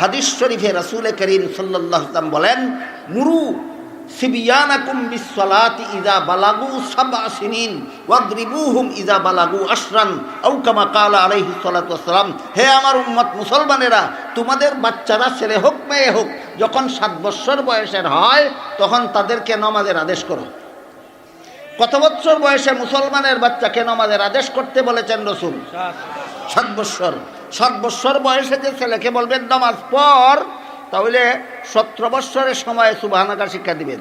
হাদিস শরীফে রাসূল করিম ওয়াসাল্লাম বলেন মুরু ইযা বালাগু ইযা বালাগু হে আমার মুসলমানেরা, তোমাদের বাচ্চারা ছেলে হোক, মেয়ে হোক, যখন সাত বছর বয়সের হয়, তখন তাদেরকে নমাজের আদেশ করো। কত বছর বয়সে মুসলমানের বাচ্চাকে নমাজের আদেশ করতে বলেছেন রসুল? সাত বৎসর। সাত বৎসর বয়সে যে ছেলেকে বলবেন নামাজ পর তাহলে সতেরো বৎসরের সময় সুবাহানাকার শিক্ষা দিবেন।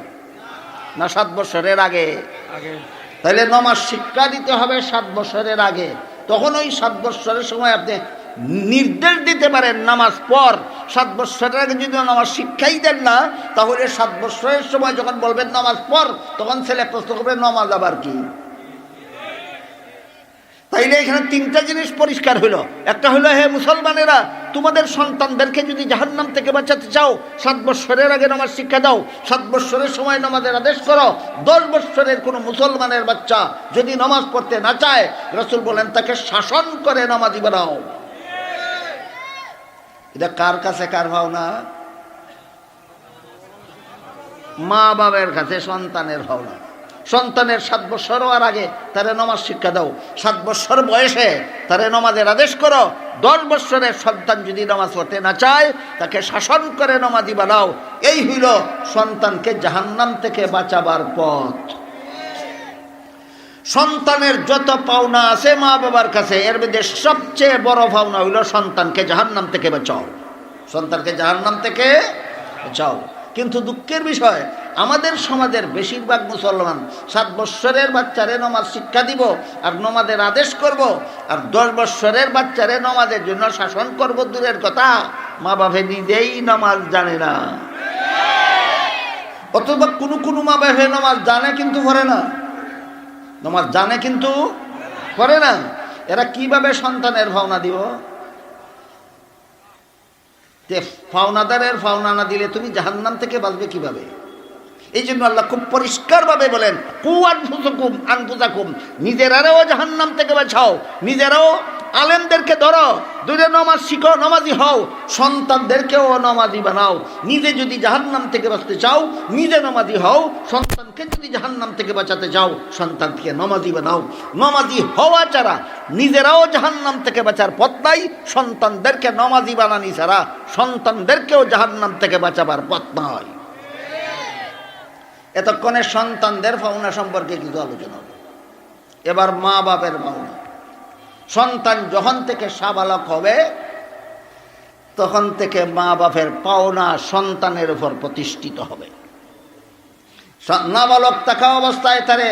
না সাত বছরের আগে? আগে। তাহলে নমাজ শিক্ষা দিতে হবে সাত বছরের আগে। তখন ওই সাত বছরের সময় আপনি নির্দেশ দিতে পারেন নামাজ পর সাত বছরের আগে যদি নামাজ শিক্ষাই দেন না তাহলে সাত বছরের সময় যখন বলবেন নামাজ পর তখন ছেলে প্রশ্ন করবে নামাজ আবার কি? তাইলে এখানে তিনটা জিনিস পরিষ্কার হইল। একটা হলো হে মুসলমানেরা, তোমাদের সন্তানদেরকে যদি জাহান্নাম থেকে বাঁচাতে চাও, সাত বৎসরের আগে নামাজ শিক্ষা দাও, সাত বৎসরের সময় নামাজের আদেশ করো, দশ বৎসরের কোনো মুসলমানের বাচ্চা যদি নামাজ পড়তে না চায়, রসুল বলেন, তাকে শাসন করে নামাজি বানাও। এটা কার কাছে কার ভাবনা মা বাবার কাছে সন্তানের ভাবনা সন্তানের সাত বছর হওয়ার আগে তারে নমাজ শিক্ষা দাও। সাত বছর বয়সে তারে নমাজের আদেশ করো। দশ বছরের সন্তান যদি নামাজ পড়তে না চায়, তাকে শাসন করে নমাজি বানাও। এই হইল সন্তানকে জাহান্নাম থেকে বাঁচাবার পথ। সন্তানের যত পাওনা আছে মা বাবার কাছে, এর মধ্যে সবচেয়ে বড় পাওনা হইল সন্তানকে জাহান্নাম থেকে বাঁচাও। সন্তানকে জাহান্নাম থেকে বাঁচাও। কিন্তু দুঃখের বিষয় আমাদের সমাজের বেশিরভাগ মুসলমান সাত বৎসরের বাচ্চারে নমাজ শিক্ষা দিব আর নমাজের আদেশ করব আর দশ বৎসরের বাচ্চারে নমাজের জন্য শাসন করব দূরের কথা। মা বাপে নিজেই নমাজ জানে না। অথবা কোনো কোনো মা বাপে নামাজ জানে কিন্তু করে না। নামাজ জানে কিন্তু করে না। এরা কীভাবে সন্তানের ভাওনা দিব? যে ফাওনাদারের ফাওনা না দিলে তুমি জাহান্নাম থেকে বাঁচবে কীভাবে? এই জন্য আল্লাহ খুব পরিষ্কারভাবে বলেন কু আনফুসকুম আনফুসাকুম নিজেরাও জাহান্নাম থেকে বাঁচাও, নিজেরাও আলেমদেরকে ধরো দূরে নমাজ শিখো, নমাজি হও, সন্তানদেরকেও নমাজি বানাও, নিজে যদি জাহান্নাম থেকে বাঁচতে চাও, নিজে নমাজি হও, সন্তানকে যদি জাহান্নাম থেকে বাঁচাতে চাও, সন্তানকে নমাজি বানাও, নমাজি হওয়া ছাড়া নিজেরাও জাহান্নাম থেকে বাঁচার পথ নাই, সন্তানদেরকে নমাজি বানানি ছাড়া সন্তানদেরকেও জাহান্নাম থেকে বাঁচাবার পথ নয় এতক্ষণে সন্তানদের পাওনা সম্পর্কে কিছু আলোচনা হবে। এবার মা বাপের পাওনা সন্তান যখন থেকে সাবালক হবে, তখন থেকে মা বাপের পাওনা সন্তানের উপর প্রতিষ্ঠিত হবে। নাবালক থাকা অবস্থায় তারে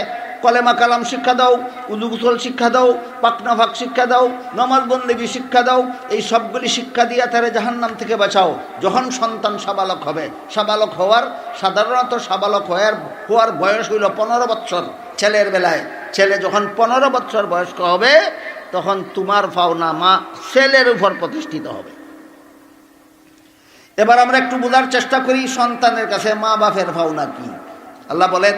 কলেমা কালাম শিক্ষা দাও উদু গুসল শিক্ষা দাও, পাকনা ভাগ শিক্ষা দাও, নমাজ বন্দেগী শিক্ষা দাও, এই সবগুলি শিক্ষা দিয়া তারে জাহান্নাম থেকে বাঁচাও। যখন সন্তান সাবালক হবে, সাবালক হওয়ার, সাধারণত সাবালক হওয়ার হওয়ার বয়স হইল পনেরো বৎসর। ছেলের বেলায়, ছেলে যখন পনেরো বৎসর বয়স্ক হবে, তখন তোমার পাওনা মা ছেলের উপর প্রতিষ্ঠিত হবে। এবার আমরা একটু বোঝার চেষ্টা করি, সন্তানের কাছে মা বাপের পাওনা কি? আল্লাহ বলেন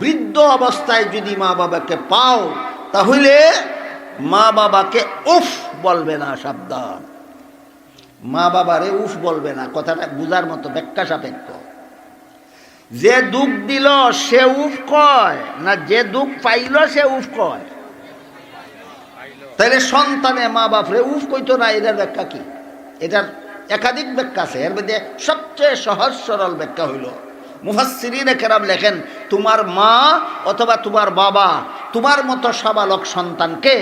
বৃদ্ধ অবস্থায় যদি মা বাবাকে পাও, তাহলে মা বাবাকে উফ বলবে না, সাবধান। মা বাবারে উফ বলবে না, কথাটা বুঝার মতো ব্যাখ্যা সাপেক্ষ। যে দুঃখ দিল, সে উফ কয়, না যে দুঃখ পাইল, সে উফ কয়। তাহলে সন্তানে মা বাপরে উফ কইতো না এটার ব্যাখ্যা কি? এটার একাধিক ব্যাখ্যা আছে, এর মধ্যে সবচেয়ে সহজ সরল ব্যাখ্যা হইল মুফাসিরিন কেরাম লেখেন, তোমার মা অথবা তোমার বাবা, তোমার মতো সাবালক সন্তানকে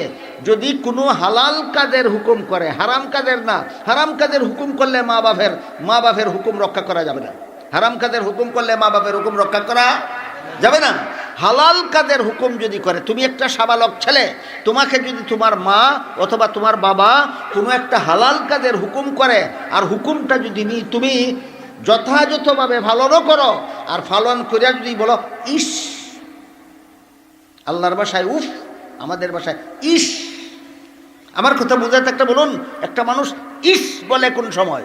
যদি কোনো হালাল কাজের হুকুম করে, হারাম কাজের না, হারাম কাজের হুকুম করলে মা বাপের মা বাপের হুকুম রক্ষা করা যাবে না। হারাম কাজের হুকুম করলে মা বাপের হুকুম রক্ষা করা যাবে না। হালাল কাজের হুকুম যদি করে, তুমি একটা সাবালক ছেলে, তোমাকে যদি তোমার মা অথবা তোমার বাবা কোনো একটা হালাল কাজের হুকুম করে, আর হুকুমটা যদি নি, তুমি যথাযথভাবে পালনও করো, আর পালন করিয়া যদি বলো, ইস, আল্লাহর বাসায় উফ, আমাদের বাসায় ইস। আমার কথা বোঝাতে একটা বলুন, একটা মানুষ ইস বলে কোন সময়?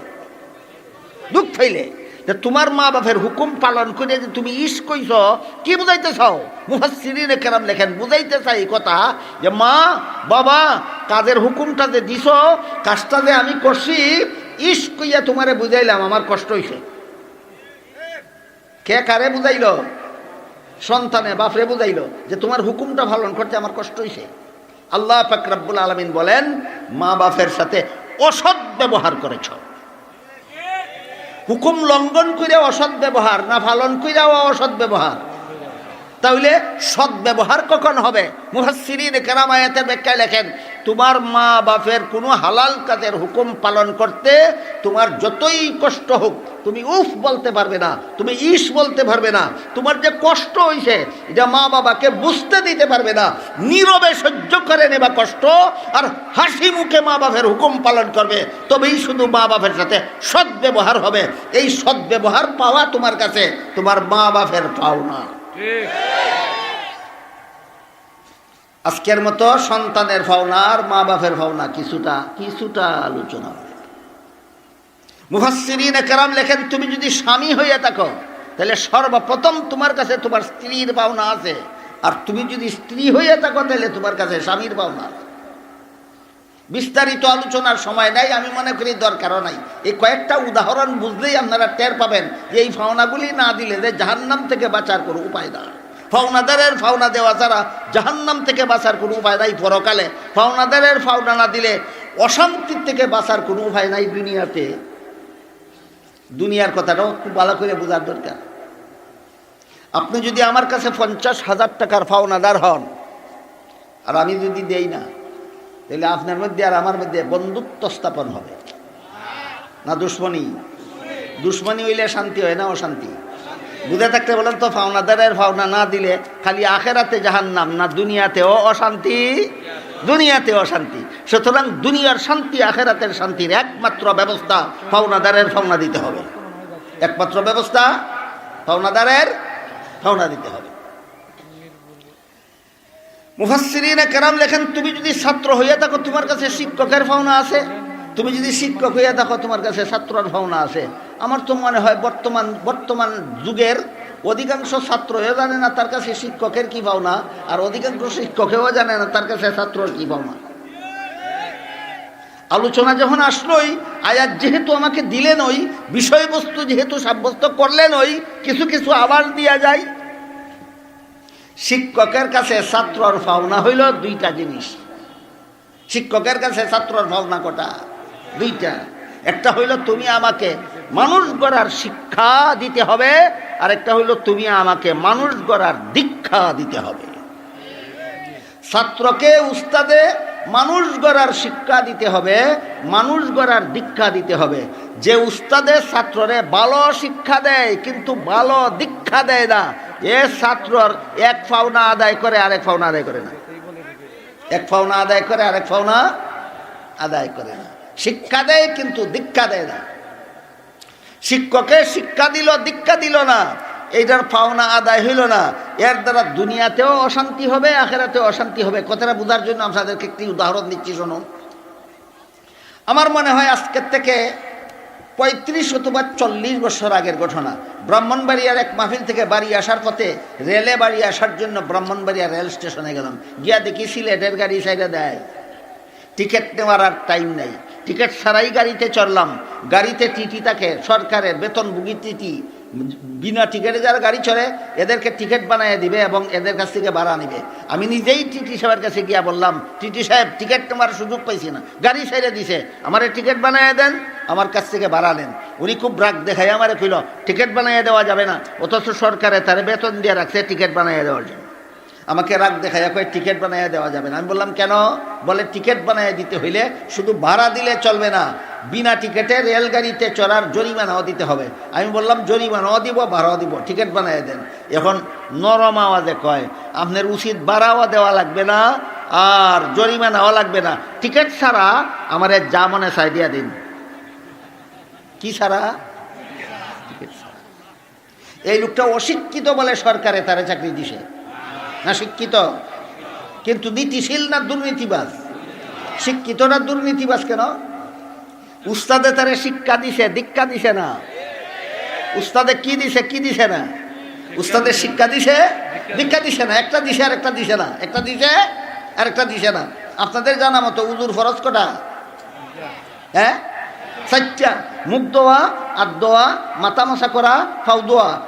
দুঃখ ফাইলে যে তোমার মা বাপের হুকুম পালন করে যে তুমি ইস কইছ, কি বুঝাইতে চাও? মুহাসিরিন কেরাম লেখেন, বুঝাইতে চাই কথা যে মা, বাবা, কাজের হুকুমটা যে দিছ, কাজটা যে আমি করছি ইস কইয়া তোমারে বুঝাইলাম, আমার কষ্ট হইছে। কে কারে বুঝাইল? সন্তানে, বাপরে বুঝাইল যে তোমার হুকুমটা পালন করতে আমার কষ্ট হইছে। আল্লাহ ফাকরাবুল আলমিন বলেন, মা বাপের সাথে অসৎ ব্যবহার করেছ। হুকুম লঙ্ঘন করে অসৎ ব্যবহার না পালন কইরাও অসৎ ব্যবহার। তাহলে সৎ ব্যবহার কখন হবে? মুহাসিরিন কেরামায়াতের ব্যাখ্যায় লেখেন তোমার মা বাপের কোনো হালাল কাজের হুকুম পালন করতে তোমার যতই কষ্ট হোক, তুমি উফ বলতে পারবে না, তুমি ইস বলতে পারবে না, তোমার যে কষ্ট হয়েছে এটা মা বাবাকে বুঝতে দিতে পারবে না, নীরবে সহ্য করে নেবা কষ্ট আর হাসি মুখে মা বাপের হুকুম পালন করবে, তবেই শুধু মা বাপের সাথে সৎ ব্যবহার হবে। এই সৎ ব্যবহার পাওয়া তোমার কাছে, তোমার মা বাপের পাওনা। আজকের মতো সন্তানের ভাওনা আর মা বাপের ভাওনা কিছুটা কিছুটা আলোচনা মুফাসসিরিন কেরাম লেখেন, তুমি যদি স্বামী হইয়া থাকো, তাহলে সর্বপ্রথম তোমার কাছে তোমার স্ত্রীর পাওনা আছে। আর তুমি যদি স্ত্রী হইয়া থাকো, তাহলে তোমার কাছে স্বামীর পাওনা আছে। বিস্তারিত আলোচনার সময় নাই, আমি মনে করি দরকারও নাই। এই কয়েকটা উদাহরণ বুঝলেই আপনারা টের পাবেন যে এই ফাওনাগুলি না দিলে যে জাহান্নাম থেকে বাঁচার কোনো উপায় না ফাওনাদারের ফাওনা দেওয়া ছাড়া জাহান্নাম থেকে বাঁচার কোনো উপায় নাই পরকালে। ফাওনাদারের ফাওনা না দিলে অশান্তির থেকে বাঁচার কোনো উপায় নাই দুনিয়াতে। দুনিয়ার কথাটাও খুব ভালো করে বোঝার দরকার। আপনি যদি আমার কাছে পঞ্চাশ হাজার টাকার ফাওনাদার হন, আর আমি যদি দেই না, তাহলে আপনার মধ্যে আর আমার মধ্যে বন্ধুত্ব স্থাপন হবে। না দুশ্মনী? দুশ্মনী হইলে শান্তি হয় না অশান্তি? বুঝে থাকতে বলেন তো ফাওনাদারের ফাওনা না দিলে খালি আখেরাতে জাহান নাম না দুনিয়াতেও অশান্তি? দুনিয়াতে অশান্তি। সুতরাং দুনিয়ার শান্তি আখেরাতের শান্তির একমাত্র ব্যবস্থা ফাওনাদারের ফাওনা দিতে হবে। একমাত্র ব্যবস্থা ফাওনাদারের ফাওনা দিতে হবে। মুফাসসিরিনে কেরাম লেখেন, তুমি যদি ছাত্র হইয়া থাকো, তোমার কাছে শিক্ষকের ভাওনা আছে। তুমি যদি শিক্ষক হইয়া থাকো, তোমার কাছে ছাত্রের ভাওনা আছে। আমার তো মনে হয় বর্তমান বর্তমান যুগের অধিকাংশ ছাত্র এও জানে না তার কাছে শিক্ষকের কি ভাওনা, আর অধিকাংশ শিক্ষকেও জানে না তার কাছে ছাত্রর কি ভাওনা। আলোচনা যখন আসলোই, আয়াত যেহেতু আমাকে দিলেন ওই, বিষয়বস্তু যেহেতু সাব্যস্ত করলেন ওই, কিছু কিছু আবার দিয়া যায়। শিক্ষকের কাছে ছাত্রর ভাওনা হইল দুইটা জিনিস। শিক্ষকের কাছে ছাত্রর ভাওনা কটা? দুইটা। একটা হইল তুমি আমাকে মানুষ গড়ার শিক্ষা দিতে হবে। আর একটা হইল, তুমি আমাকে মানুষ গড়ার দীক্ষা দিতে হবে। ছাত্রকে, উস্তাদে মানুষ গড়ার শিক্ষা দিতে হবে, মানুষ গড়ার দীক্ষা দিতে হবে। যে উস্তাদে ছাত্ররে ভালো শিক্ষা দেয়, কিন্তু ভালো দীক্ষা দেয় না, এ ছাত্রর এক ফাওনা আদায় করে, আরেক ফাওনা আদায় করে না। এক ফাওনা আদায় করে, আরেক ফাওনা আদায় করে না। শিক্ষা দেয়, কিন্তু দীক্ষা দেয় না। শিক্ষকে শিক্ষা দিল, দীক্ষা দিল না। এইটার পাওনা আদায় হইল না। এর দ্বারা দুনিয়াতেও অশান্তি হবে, আখেরাতেও অশান্তি হবে। কথাটা বোঝার জন্য আপনাদেরকে একটি উদাহরণ দিচ্ছি শুনুন আমার মনে হয় আজকের থেকে পঁয়ত্রিশ অথবা চল্লিশ বছর আগের ঘটনা। ব্রাহ্মণবাড়িয়ার এক মাহফিল থেকে বাড়ি আসার পথে রেলে বাড়ি আসার জন্য ব্রাহ্মণবাড়িয়া রেল স্টেশনে গেলাম। গিয়া দেখি সিলেটের গাড়ি সাইডে দেয়। টিকিট নেওয়ার আর টাইম নেই। টিকিট ছাড়াই গাড়িতে চড়লাম। গাড়িতে টিটি থাকে, সরকারের বেতনভোগী টিটি বিনা টিকিটে যারা গাড়ি চড়ে, এদেরকে টিকিট বানিয়ে দিবে এবং এদের কাছ থেকে ভাড়া নিবে। আমি নিজেই টিটি সাহেবের কাছে গিয়া বললাম, টিটি সাহেব, টিকিট তোমার সুযোগ পাইছি না। গাড়ি ছেড়ে দিছে, আমার টিকিট বানিয়ে দেন, আমার কাছ থেকে ভাড়া নেন। উনি খুব রাগ দেখায় আমারে কইল, টিকিট বানিয়ে দেওয়া যাবে না, অথচ সরকারে তার বেতন দিয়ে রাখছে, টিকিট বানিয়ে দেওয়ার জন্য। আমাকে রাগ দেখায় কয়, টিকিট বানাইয়া দেওয়া যাবে না। আমি বললাম, কেন? বলে, টিকিট বানাইয়া দিতে হইলে শুধু ভাড়া দিলে চলবে না, বিনা টিকিটে রেলগাড়িতে চড়ার জরিমানাও দিতে হবে। আমি বললাম, জরিমানাও দিব, ভাড়াও দিব, টিকিট বানাইয়া দেন। এখন নরম আওয়াজে কয়, আপনার উচিত ভাড়াও দেওয়া লাগবে না আর জরিমানাও লাগবে না। টিকিট ছাড়া আমার যা মনে চাই দিয়া দিন। কি ছাড়া। এই লোকটা অশিক্ষিত বলে সরকারে তারা চাকরি দিছে। না শিক্ষিত? কিন্তু নীতিশীল না দুর্নীতিবাজ? শিক্ষিত না দুর্নীতিবাজ কেন? উস্তাদে তারে শিক্ষা দিছে, দীক্ষা দিছে না। উস্তাদে কি দিছে কি দিছে না? উস্তাদে শিক্ষা দিছে, দীক্ষা দিছে না। একটা দিছে আর একটা দিছে না। একটা দিছে আর একটা দিছে না। আপনাদের জানা মতো উজুর ফরজ কটা? হ্যাঁ? চারটা। মুখ দোয়া আর দোয়া মাথা মাসা করা ফাউ দোয়া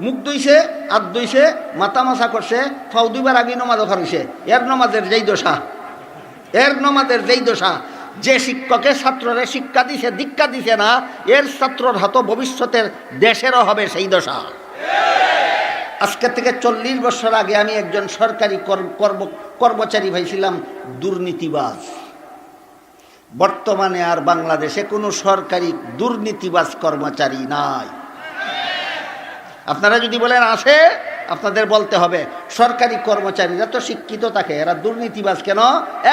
মুখ দইছে আর দইছে মাথা মাসা করছে ফাউ দুইবার আগে নমাজ হইছে। এর নমাজের যেই দশা এর নমাজের যেই দশা যে শিক্ষকের ছাত্ররে শিক্ষা দিছে, দীক্ষা দিছে না, এর ছাত্রর হাত ভবিষ্যতের দেশেরও হবে সেই দশা আজকে থেকে চল্লিশ বছর আগে আমি একজন সরকারি কর- কর্ম- কর্মচারী ভাইছিলাম দুর্নীতিবাজ। বর্তমানে আর বাংলাদেশে কোনো সরকারি দুর্নীতিবাজ কর্মচারী নাই। আপনারা যদি বলেন আছে আপনাদের বলতে হবে, সরকারি কর্মচারীরা তো শিক্ষিত থাকে, এরা দুর্নীতিবাজ কেন?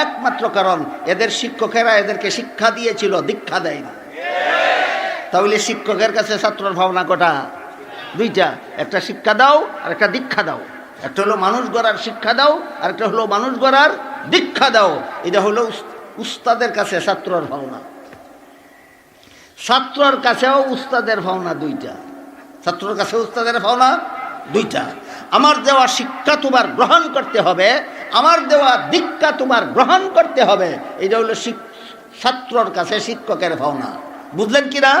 একমাত্র কারণ, এদের শিক্ষকেরা এদেরকে শিক্ষা দিয়েছিল, দীক্ষা দেয় না তাহলে শিক্ষকের কাছে ছাত্রর ভাবনা কটা? দুইটা, একটা শিক্ষা দাও, আর একটা দীক্ষা দাও। একটা হলো মানুষ গড়ার শিক্ষা দাও, আর একটা হলো মানুষ গড়ার দীক্ষা দাও। এটা হলো উস্তাদের কাছে ছাত্রর ভাবনা। ছাত্রর কাছেও উস্তাদের ভাবনা দুইটা। ছাত্রর কাছে উস্তাদের ভাবনা দুইটা। আমার দেওয়া শিক্ষা তোমার গ্রহণ করতে হবে, আমার দেওয়া দীক্ষা তোমার গ্রহণ করতে হবে। এটা হলো ছাত্রর কাছে শিক্ষকের ভাবনা বুঝলেন কি না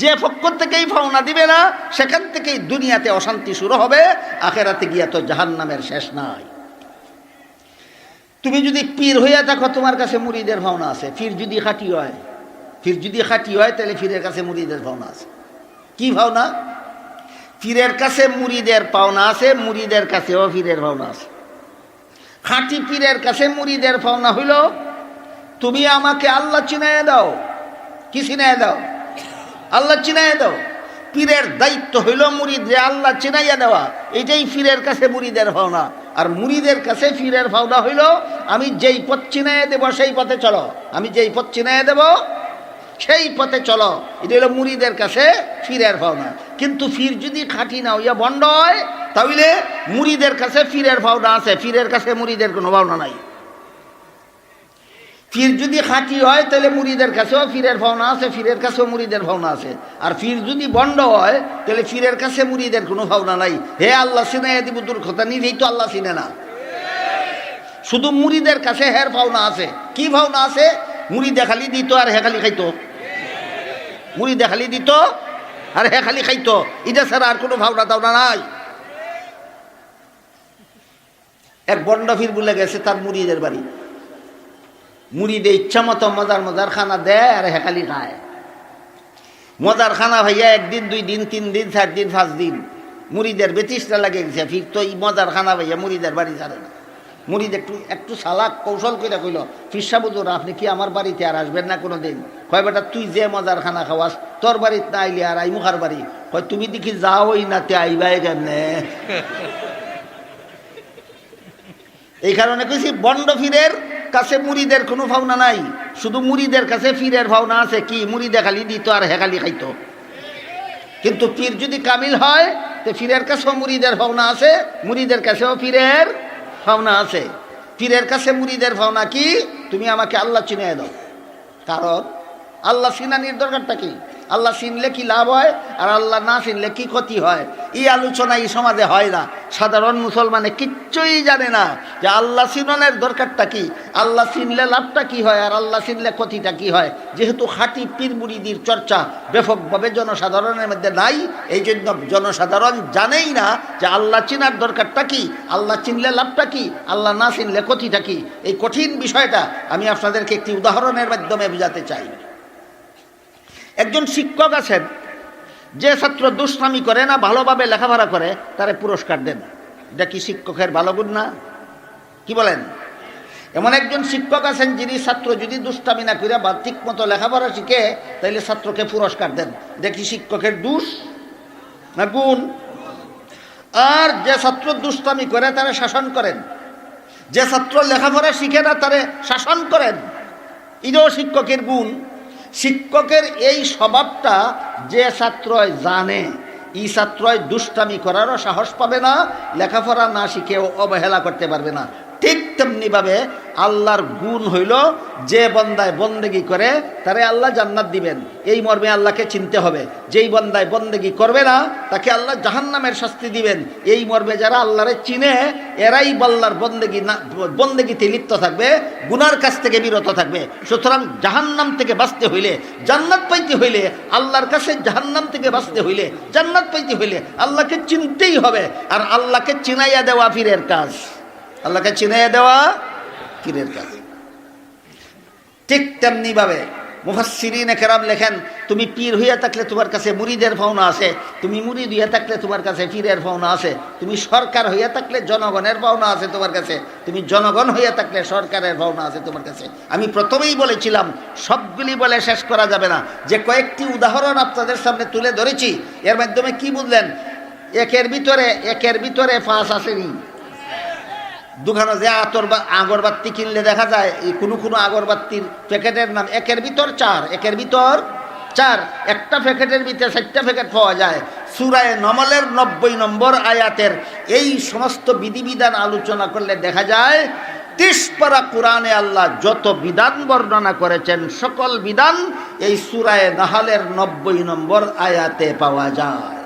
যে পক্ষ থেকেই ভাওনা দিবে না, সেখান থেকেই দুনিয়াতে অশান্তি শুরু হবে, আখেরাতে গিয়া তো জাহান নামের শেষ নাই। তুমি যদি পীর হইয়া থাকো তোমার কাছে মুড়িদের ভাওনা আছে। ফির যদি খাটি হয় ফির যদি খাটি হয়, তাহলে ফিরের কাছে মুড়িদের ভাওনা আছে। কি ভাওনা? ফিরের কাছে মুড়িদের পাওনা আছে, মুড়িদের কাছেও ফিরের ভাওনা আছে। খাঁটি পীরের কাছে মুড়িদের পাওনা হইল, তুমি আমাকে আল্লাহ চিনাইয়া দাও। কি চিনাইয়া দাও? আল্লাহ চিনাইয়া দাও। পীরের দায়িত্ব হইল মুড়িদরে আল্লাহ চিনাইয়া দেওয়া। এটাই ফিরের কাছে মুড়িদের ভাওনা। আর মুড়িদের কাছে ফিরের ভাওনা হইল, আমি যেই পথ চিনাইয়া দেবো সেই পথে চলো। আমি যেই পথ চিনাইয়া দেব সেই পথে চলো। এটা হলো মুড়িদের কাছে ফিরের ভাওনা। কিন্তু ফির যদি খাঁটি না হইয়া বন্ড হয়, তাহলে মুড়িদের কাছে ফিরের ভাওনা আছে। ফিরের কাছে মুড়িদের কোনো ভাওনা নাই। ফির যদি খাঁটি হয়, তাহলে মুড়িদের কাছেও ফিরের ভাওনা আছে, ফিরের কাছেও মুড়িদের ভাওনা আছে। আর ফির যদি বন্ড হয়, তাহলে ফিরের কাছে মুড়িদের কোনো ভাওনা নাই। হে আল্লাহ সিনে দিব দুর্ঘটনা নিজেই তো আল্লাহ চিনে না। শুধু মুড়িদের কাছে হের ভাওনা আছে। কি ভাওনা আছে? মুড়ি দেখালি দিত আর হে খালি খাইতো। মুড়ি দেখালি দিত, আর হে খালি খাইতো। এটা ছাড়া আর কোনো ভাওনা দাওনা নাই। এক বন্ড ফির বলে গেছে, তার মুড়িদের বাড়ি। মুড়ি দিয়ে ইচ্ছা মতো মজার মজার খানা দেয়, আর হেকালি খায়। মজার খানা ভাইয়া একদিন, দুই দিন, তিন দিন, চার দিন, পাঁচ দিন। মুড়িদের বেতিসটা লাগে গেছে ফির তো মজার খানা ভাইয়া মুড়িদের বাড়ি ছাড়ে না। মুড়িদ একটু একটু সালাক কৌশল করে কইল, ফিরসা বুঝুর আপনি কি আমার বাড়িতে আর আসবেন না কোনো দিন কয় বেটা, তুই যে মজার খানা খাওয়াস, তোর বাড়িতে না আইলি আর আইমুখার বাড়ি? কয়, তুমি দেখি যাওই না তে আইবাই কেমনে? এই কারণে কইছি, বন্ড ফিরের কাছে মুড়িদের কোনো ভাওনা নাই। শুধু মুড়িদের কাছে ফিরের ভাওনা আছে, কি মুড়ি দেখালি দিত আর হেকালি খাইতো। কিন্তু পীর যদি কামিল হয়, তো ফিরের কাছেও মুড়িদের ভাওনা আছে, মুড়িদের কাছেও ফিরের ভাবনা আছে। পীরের কাছে মুড়িদের ভাবনা কি? তুমি আমাকে আল্লাহ চিনিয়ে দাও। কারণ আল্লাহ চিনানির দরকারটা কি? আল্লাহ চিনলে কি লাভ হয়? আর আল্লাহ না চিনলে কি ক্ষতি হয়? এই আলোচনা এই সমাজে হয় না। সাধারণ মুসলমানে কিচ্ছুই জানে না যে আল্লাহ চিননের দরকারটা কি? আল্লাহ চিনলে লাভটা কি হয়? আর আল্লাহ চিনলে ক্ষতিটা কি হয়? যেহেতু খাঁটি পীর মুড়িদির চর্চা ব্যাপকভাবে জনসাধারণের মধ্যে নাই এই জন্য জনসাধারণ জানেই না যে আল্লাহ চিনার দরকারটা কি? আল্লাহ চিনলে লাভটা কি? আল্লাহ না চিনলে ক্ষতিটা কি? এই কঠিন বিষয়টা আমি আপনাদেরকে একটি উদাহরণের মাধ্যমে বোঝাতে চাই। একজন শিক্ষক আছেন, যে ছাত্র দুষ্টামি করে না, ভালোভাবে লেখাপড়া করে, তারে পুরস্কার দেন। এটা কি শিক্ষকের ভালো গুণ না? কি বলেন? এমন একজন শিক্ষক আছেন, যিনি ছাত্র যদি দুষ্টামি না করে বা ঠিক মতো লেখাপড়া শিখে, তাইলে ছাত্রকে পুরস্কার দেন। দেখি শিক্ষকের দুষ না গুণ? আর যে ছাত্র দুষ্টামি করে, তারা শাসন করেন। যে ছাত্র লেখাপড়া শিখে না, তারে শাসন করেন। এটাও শিক্ষকের গুণ। শিক্ষকের এই স্বভাবটা যে ছাত্রয় জানে, ই ছাত্রয় দুষ্টামি করারও সাহস পাবে না, লেখাপড়া না শিখেও অবহেলা করতে পারবে না। ঠিক তেমনিভাবে আল্লাহর গুণ হইল, যে বন্দায় বন্দেগি করে, তারে আল্লাহ জান্নাত দিবেন। এই মর্মে আল্লাহকে চিনতে হবে। যেই বন্দায় বন্দেগি করবে না, তাকে আল্লাহ জাহান্নামের শাস্তি দিবেন। এই মর্মে যারা আল্লাহরে চিনে, এরাই বল্লার বন্দেগি না, বন্দেগিতে লিপ্ত থাকবে, গুনার কাছ থেকে বিরত থাকবে। সুতরাং জাহান্নাম থেকে বাঁচতে হইলে, জান্নাত পাইতে হইলে, আল্লাহর কাছে জাহান্নাম থেকে বাঁচতে হইলে, জান্নাত পাইতে হইলে আল্লাহকে চিনতেই হবে। আর আল্লাহকে চিনাইয়া দেওয়া ফিরের কাজ। আল্লাহকে চিনাইয়া দেওয়া ফিরের কাজ। ঠিক তেমনিভাবে মুফাসিরিন কেরাম লেখেন, তুমি পীর হইয়া থাকলে তোমার কাছে মুরিদের পাওনা আছে, তুমি মুরিদ হইয়া থাকলে তোমার কাছে পীরের পাওনা আছে, তুমি সরকার হইয়া থাকলে জনগণের পাওনা আছে তোমার কাছে, তুমি জনগণ হইয়া থাকলে সরকারের পাওনা আছে তোমার কাছে। আমি প্রথমেই বলেছিলাম, সবগুলি বলে শেষ করা যাবে না। যে কয়েকটি উদাহরণ আপনাদের সামনে তুলে ধরেছি, এর মাধ্যমে কি বুঝলেন? একের ভিতরে একের ভিতরে ফাঁস আসেনি। দোকানে যে আতর বা আগরবাতি কিনলে দেখা যায়, এই কোনো কোনো আগরবাতির প্যাকেটের নাম, একের ভিতর চার, একের ভিতর চার। একটা প্যাকেটের ভিতরে চারটা প্যাকেট পাওয়া যায়। সুরায় নমলের নব্বই নম্বর আয়াতের এই সমস্ত বিধিবিধান আলোচনা করলে দেখা যায় তিসপারা কোরআনে আল্লাহ যত বিধান বর্ণনা করেছেন, সকল বিধান এই সুরায় নাহালের নব্বই নম্বর আয়াতে পাওয়া যায়।